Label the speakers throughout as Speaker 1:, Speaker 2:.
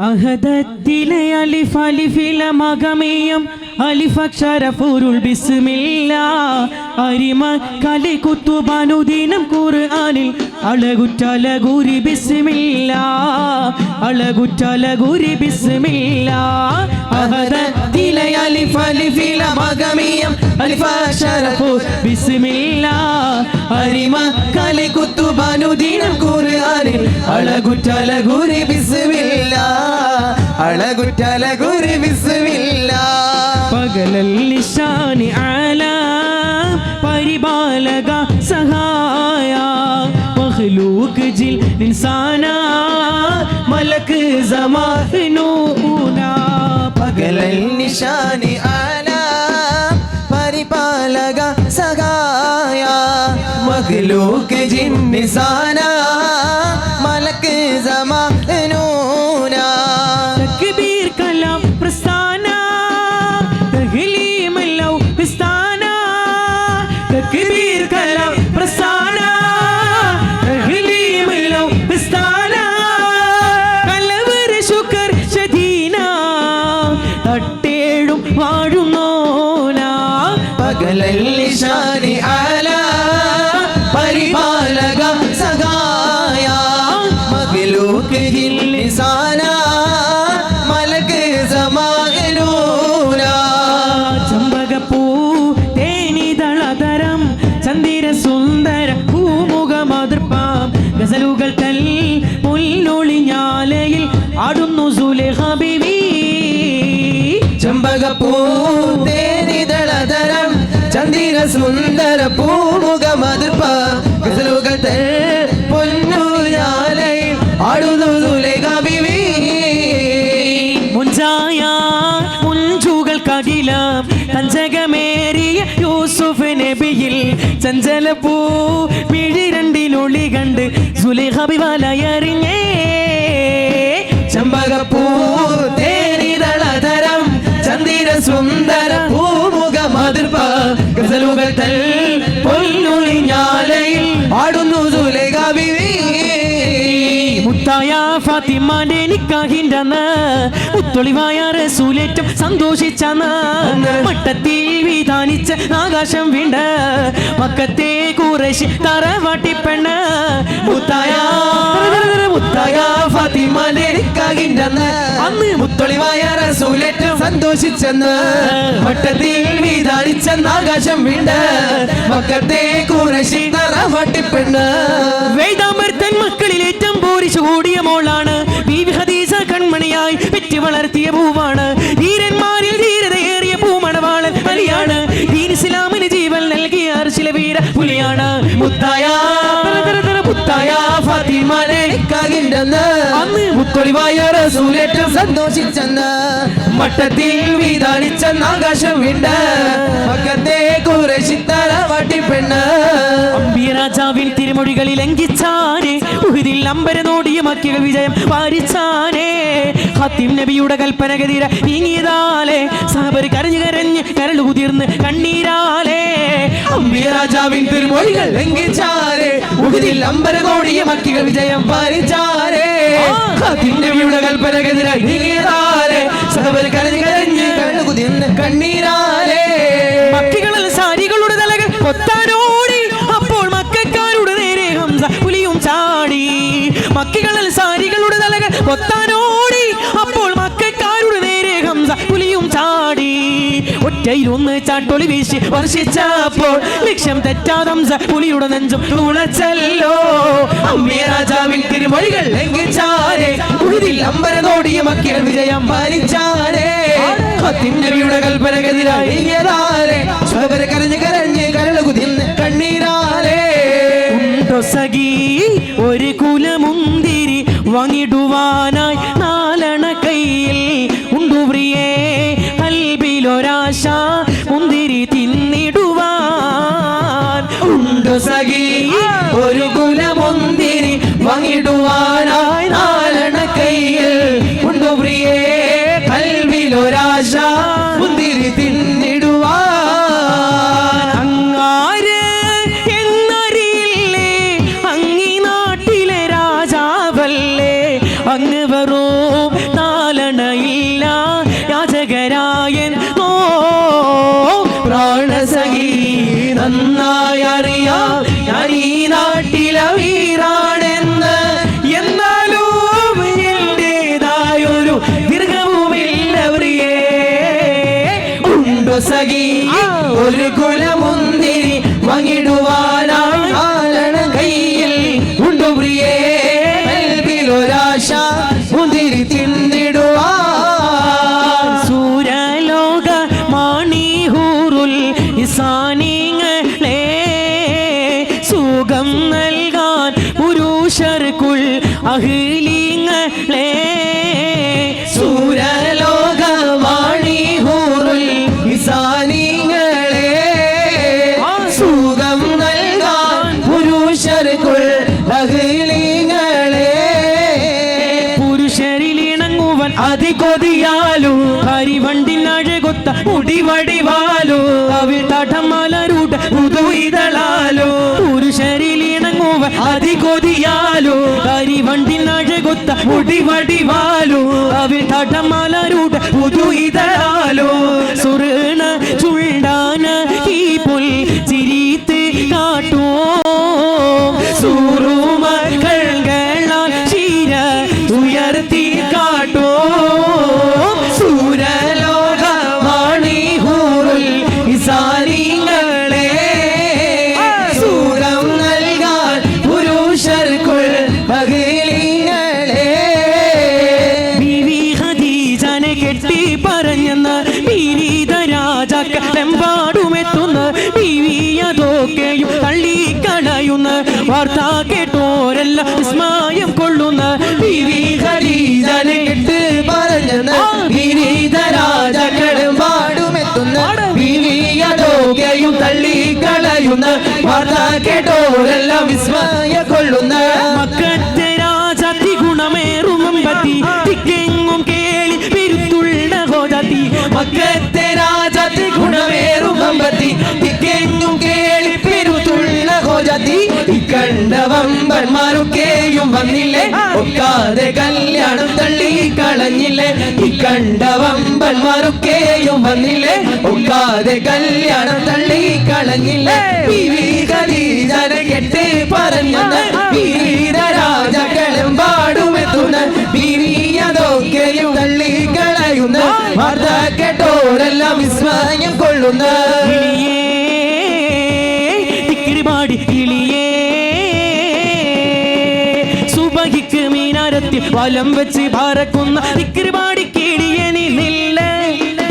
Speaker 1: അഹദത്തിലെ അലിഫ് അലിഫില മകമേയം. അലിഫക്ഷര പൊരുൾ ബിസ്മില്ല. അരിമ കലി കുത്തുബാനുദീനം ഖുർആനിൽ. അളകുറ്റലകുരി ബിസ്മില്ല. അളകുറ്റലകുരി ബിസ്മില്ല. അഹദത്തിലെ അലിഫ് അലിഫില മകമേയം. അലിഫക്ഷര പൊരുൾ ബിസ്മില്ല. അരിമ കലി കുത്തുബാനുദീനം ഖുർആനിൽ. അളകുറ്റലകുരി ബിസ്മില്ല.
Speaker 2: അളകുറ്റലകുരി വിസുവില്ല.
Speaker 1: പകലൽ നിശാനി ആല പരിപാലക സഹായ. മഖ്ലൂക്ക് ജിൽ നിൻസാന മലക്ക് സമാനൂന
Speaker 2: പകലൽ നിശാനി ആല പരിപാലക സഹായ. മഖ്ലൂക്ക് ജിൻ മലക്ക്
Speaker 1: സുന്ദര പൂമുഖ
Speaker 2: മതിർപ്പ ഗസലുകൾ പൊന്നുയാലയിൽ ആടുന്നു സുലേഖ ബിവി
Speaker 1: മുഞ്ചായ മുഞ്ചുകൾക്കകിലം തഞ്ചകമേറിയ യൂസുഫ് നബിയിൽ ചഞ്ചലപ്പൂ മിഴിരണ്ടിലൊളി കണ്ട് സുലേഖ ബിവലയറിഞ്ഞേ
Speaker 2: ചെമ്പകപ്പൂ തേനിതളതരം ചന്ദിര സുന്ദര പൂമുഖ മതിർപ്പ ഗസലുകൾ തൽ പൊന്നുളിഞ്ഞാലയിൽ ആടുന്നു സുലേഖ ബിവി.
Speaker 1: മുത്തായ ഫാത്തിമാന്റെ നിക്കാഹിന്റെന്ന് മുത്തൊളിവായ റസൂലേറ്റം സന്തോഷിച്ചന്ന് മട്ടത്തിൽ വിധാനിച്ച ആകാശം വീണ്ട മക്കത്തെ കുറേശ് തറവാട്ടിപ്പെണ്ണ് മുത്തായ
Speaker 2: മുത്തായ ഫാത്തിമാന്റെ നിക്കാഹിന്റെന്ന് അന്ന് മുത്തൊളിവായ റസൂലേറ്റം സന്തോഷിച്ചെന്ന് മട്ടത്തിൽ വിധാനിച്ചെന്ന് ആകാശം വീണ്ട് മക്കത്തെ കുറശി തറവാട്ടിപ്പെണ്ണ്
Speaker 1: വേദാമർത്തൻ മക്കളിൽ പോരിച്ചു കൂടിയ മോളാണ്. ഹദീസ കൺമണിയായി പെറ്റി വളർത്തിയ പൂവാണ്. ധീരന്മാരിൽ ധീരതയേറിയ പൂമണവാളൻ വലിയാണ് ഇസ്ലാമിന് ജീവൻ നൽകിയ അർച്ചില വീര പുലിയാണ്.
Speaker 2: മുത്തായ മുത്തായ
Speaker 1: അന്ന്
Speaker 2: മുത്തൊളിവായ റസൂലേറ്റം സന്തോഷിച്ചെന്ന് മട്ടത്തിൽ വിതാളിച്ചെന്ന് ആകാശം വിണ്ട് മക്കത്തെ കുറേശിത്തറ തറവാട്ടിപ്പെണ്ണ്
Speaker 1: അമ്പിയ രാജാവിൻ തിരുമൊഴികളിൽ ലംഘിച്ചാനെ ഉഹിതിൽ അമ്പര നോടിയ മക്കികൾ വിജയം പാരിച്ചാനേ. ഹത്തിം നബിയുടെ കൽപ്പനഗതിര നീങ്ങിയതാലേ സാബർ കരഞ്ഞു കരഞ്ഞ് കരളു കുതിർന്ന് കണ്ണീരാലേ.
Speaker 2: അമ്പിയ രാജാവിൻ തിരുമൊഴികൾ ലംഘിച്ചാരേ ഉഹിതിൽ അമ്പര നോടിയ മക്കികൾ വിജയം പാലിച്ചാരേ നബിയുടെ കൽപ്പനക്കെതിരായി കണ്ണീരാരേ
Speaker 1: മക്കികളിൽ സാരികളുടെ തലകൾ കൊത്താനോടി ഒറ്റയിലൊന്ന് ചാട്ടൊളി വീശി വർഷിച്ചപ്പോൾ ലക്ഷ്യം തെറ്റാതം പുലിയുടെ നെഞ്ചും തുളച്ചല്ലോ
Speaker 2: അമ്പിയ രാജാവിൻ തിരുമൊഴികൾ ലംഘിച്ചാരേ ഉടുതിൽ അമ്പര കോടിയ മക്കികൾ വിജയം പാലിച്ചാരേ നബിയുടെ കൽപ്പനകതിരായി കരഞ്ഞ് കരഞ്ഞ് കരൾ കുതിന്ന്
Speaker 1: കണ്ണീരാലേ. സഖി ഒരു കുലമുന്തിരി വാങ്ങിടുവാനായി
Speaker 2: ഒരു കുലമുന്തിരി
Speaker 1: അതികൊതിയാലു കരിവണ്ടിനഴകൊത്ത മുടിവടിവാലു മുടിവടിവാലോ തടമലരൂട്ട പുതുയിതളാലു പുരുഷരിലിണങ്ങുവ അതികൊതിയാലു കരിവണ്ടിനഴകൊത്ത മുടിവടിവാലു അവിൽ തടമലരൂട്ട പുതുയിതളാലു സുറുണ ചുണ്ടാന ഈ പുൽ തള്ളിക്കളയുന്ന വാർത്ത കേട്ടോരെല്ലാം വിസ്മയ കൊള്ളുന്ന മക്കത്തെ രാജാത്തി ഗുണമേറുമമ്പത്തി തിക്കെങ്ങും കേളി പെരുത്തുള്ള ഹോജാത്തി
Speaker 2: മക്കത്തെ രാജാത്തി ഗുണമേറും തിക്കെങ്ങും ഇക്കണ്ട വമ്പന്മാരൊക്കെയും വന്നില്ലേ ഒക്കാതെ കല്യാണം തള്ളി കളഞ്ഞില്ലേ? ഈ കണ്ടവമ്പന്മാരൊക്കെയും വന്നില്ലേ? ഒക്കാതെ കല്യാണം തള്ളി കളഞ്ഞില്ലേ? ഖദീജനെ കെട്ട് പറഞ്ഞത് വീരരാജകളും പാടുമെത്തുന്ന ബീവിയതൊക്കെയും തള്ളി കളയുന്ന വാർത്ത കേട്ടോരെല്ലാം വിസ്മയം കൊള്ളുന്ന.
Speaker 1: വലം വെച്ച് പാറക്കുന്ന തിക്കിരിപാടി കിളിയെ നീ നില്ല.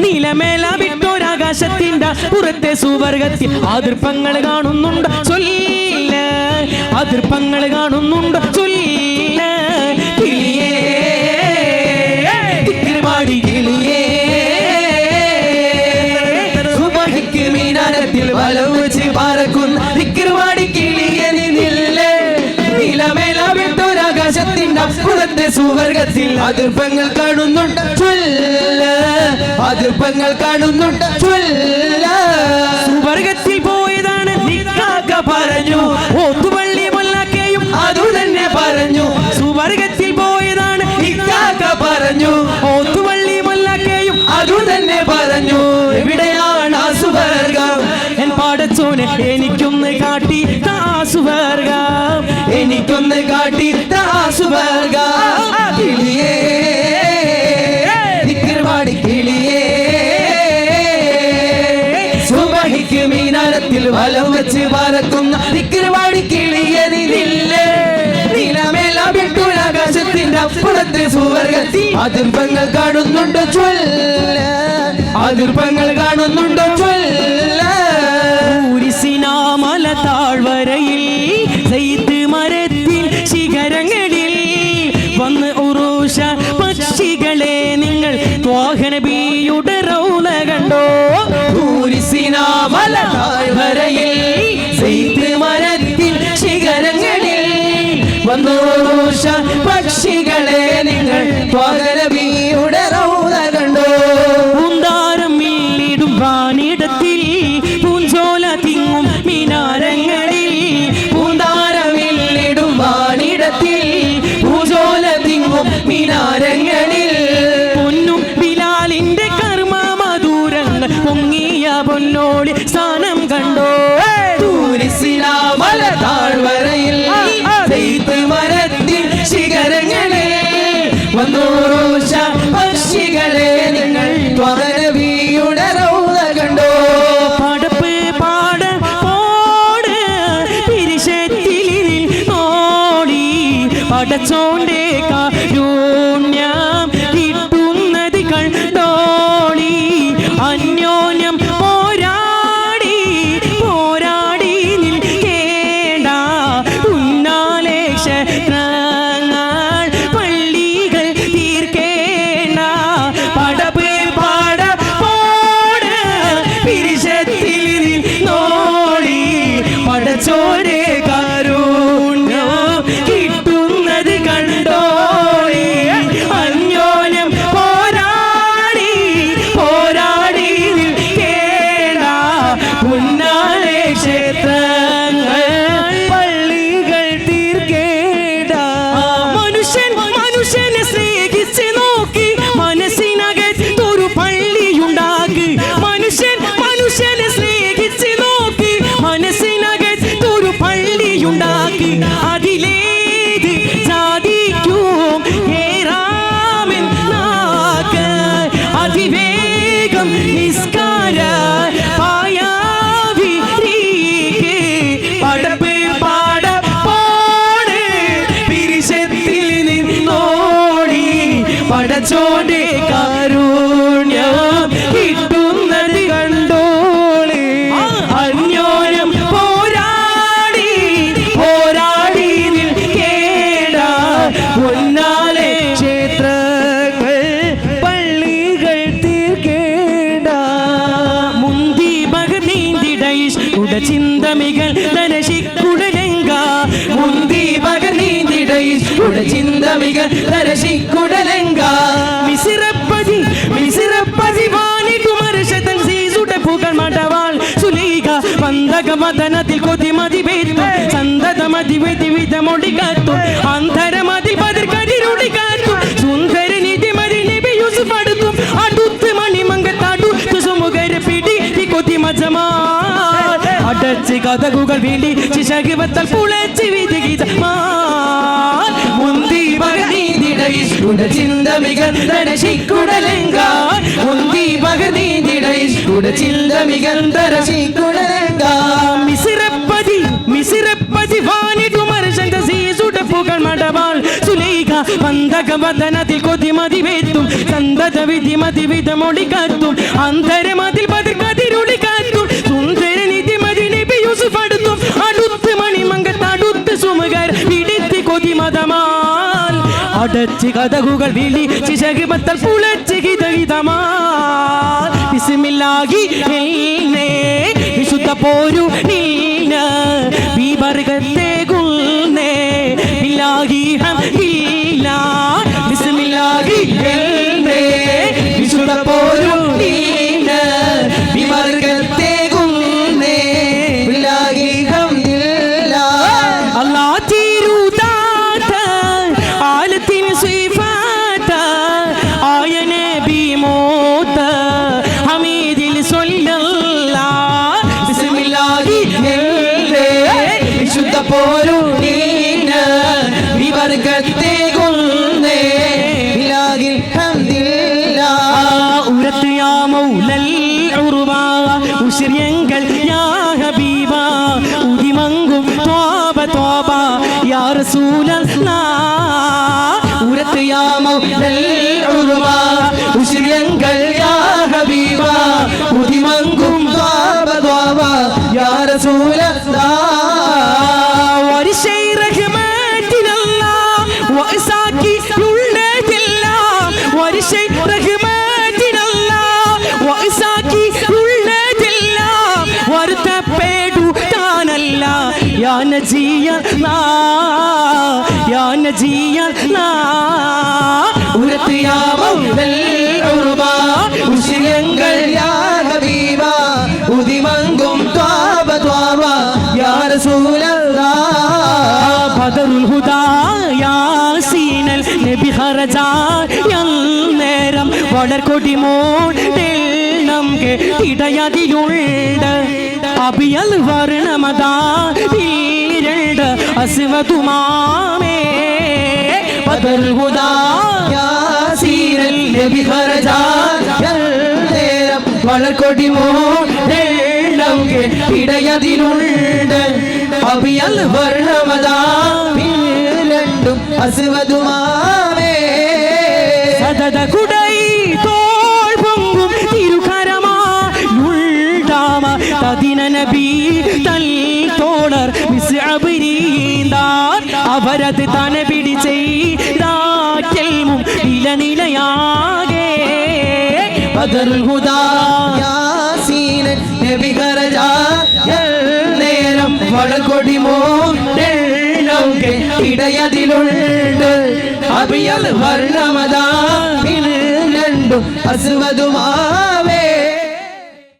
Speaker 1: നിലമേല വിട്ടൊരാകാശത്തിന്റെ പുറത്തെ സുവർഗത്തിൽ അതിർപ്പങ്ങൾ കാണുന്നുണ്ട്. ചൊല്ല. അതിർപ്പങ്ങൾ കാണുന്നുണ്ട്. ചൊല്ല.
Speaker 2: സുവർഗത്തിൽ അതിർപ്പങ്ങൾ കാണുന്നുണ്ട്. ചൊല്ല. അതിർപ്പങ്ങൾ കാണുന്നുണ്ട്. ചൊല്ല.
Speaker 1: സുവർഗത്തിൽ പോയതാണ് നിക്കാക്ക പറഞ്ഞു. ഓത്തുപള്ളി മല്ലാക്കയും
Speaker 2: അതു തന്നെ പറഞ്ഞു.
Speaker 1: സുവർഗത്തിൽ പോയതാണ്
Speaker 2: പറഞ്ഞു.
Speaker 1: ഓത്തുപള്ളി മല്ലാക്കയും
Speaker 2: അതു തന്നെ പറഞ്ഞു. എവിടെയാണ് ആ സുവർഗം
Speaker 1: എൻ പാടച്ചോനെ എനിക്കൊന്ന് കാട്ടി താ സുവർഗം
Speaker 2: എനിക്കൊന്ന് കാട്ടി താ വലം വെച്ച് പറക്കുന്ന തിക്കിർവാടി കിളിയെ നിന്നില്ലേ നിലമേല വിട്ടുരാകാശത്തിന്റെ അപ്പുറത്തെ അതിർപ്പങ്ങൾ കാണുന്നുണ്ടോ ചൊല്ല. അതിർപ്പങ്ങൾ കാണുന്നുണ്ടോ ചൊല്ല.
Speaker 1: സെയ്ത്ത്
Speaker 2: മരത്തിൻ ശിഖരങ്ങളിൽ വന്നോഷ പക്ഷികളെ നിങ്ങൾ. പകരവിയുടെ റൗത
Speaker 1: പുല്ലോളി സ്ഥാനം കണ്ടോ?
Speaker 2: ദൂരിസിലാ താഴ്വരയിൽ
Speaker 1: Іскаря ഭഗനീന്തിടൈഷ് ചിന്തമികൾ ധനശിക്കുടലങ്ക മുന്തി ഉട ചിന്തമികൾ ധനശിക്കുടലങ്ക മിസിറപ്പതി മിസിറപ്പതി വാനിട്ടു മർഷതൻ സീസുടെ പുകൾ മടവാൾ. സുലൈക പന്തക മദനത്തിൽ കൊതിമതി വേത്തു സന്തതമതി വെതി വിധമൊടി കാത്തു. അന്തരമതി അടച്ച് കഥകുകൾ വേണ്ടി ശിശകിവത്തൽ പുളച്ച് വിധികിത മുന്തി
Speaker 2: ഭഗനീതിടയിഷ്കുട ചിന്ത മികന്തര ശിക്കുടലങ്ക മുന്തി ഭഗനീതിടയിഷ്കുട ചിന്ത മികന്തര ശിക്കുടലങ്ക
Speaker 1: മിസിറപ്പതി മിസിറപ്പതി വാനിട്ടു മർശന്ത സീസുട പുകൾ മടവാൾ. സുലൈക പന്തക വദനത്തിൽ കൊതിമതി വേത്തും സന്തത വിധി മതി വിധമൊടി കാത്തും. അന്തരമതിൽ അടച്ച് കഥകുകൾ വിളി ചിശകിമത്തൽ പുളച്ച് ഹിതഹിതമാ ബിസ്മില്ലാഹി നിന്നെ വിശുദ്ധ പോരു നിന്ന വിവർഗത്തെ ഗുൽനെ ബില്ലാഹി ഹംദില്ല ബിസ്മില്ലാഹി നിന്നെ
Speaker 2: വിശുദ്ധ പോരു നീന
Speaker 1: ഉരത്ത് യാ ഹബീബ
Speaker 2: ദ്വാബ യാ റസൂലല്ലാഹ്
Speaker 1: യാ നജിയ നാ യാ നജിയ നാ.
Speaker 2: ഉരത്ത് യാ ഹബീബ ഉദിമങ്കും ദ്വാബ ദ്വാബ യാ റസൂലല്ലാഹ്
Speaker 1: ബദറുൽ ഹുദാ യാസീനൽ നബി ഖറജ നേരം വളർക്കൊടി മോടെണ്ണം ഇടയതിലുണ്ട് അഭിയൽ വർണമതാ രണ്ട് അസുവതുമാമേ ബദൽ ഹുദാ
Speaker 2: യാസീനൽ നബി ഖറജാ നേരം വളർക്കൊടി മോണ്ടെണ്ണം ഇടയതിലുണ്ട് അഭിയൽ വർണമതാ രണ്ടും അസുവതുമാവേ
Speaker 1: സതത കുടൈ തോൾ പൊങ്കും തദിന നബി തൽ തോളർ മിസ്അബരീന്താർ അവരത് തന പിടിച്ചെയ്താറ്റൽമും നിലനിലയാകെ.
Speaker 2: ബദറുൽ ഹുദാ. യാസീനൻ നബി ഖറജാ നേരം മോണ്ടെണ്ണം ഇടയതിലുണ്ട്. അഭിയൽ വർണമതാ. രണ്ടും അസുവതുമാ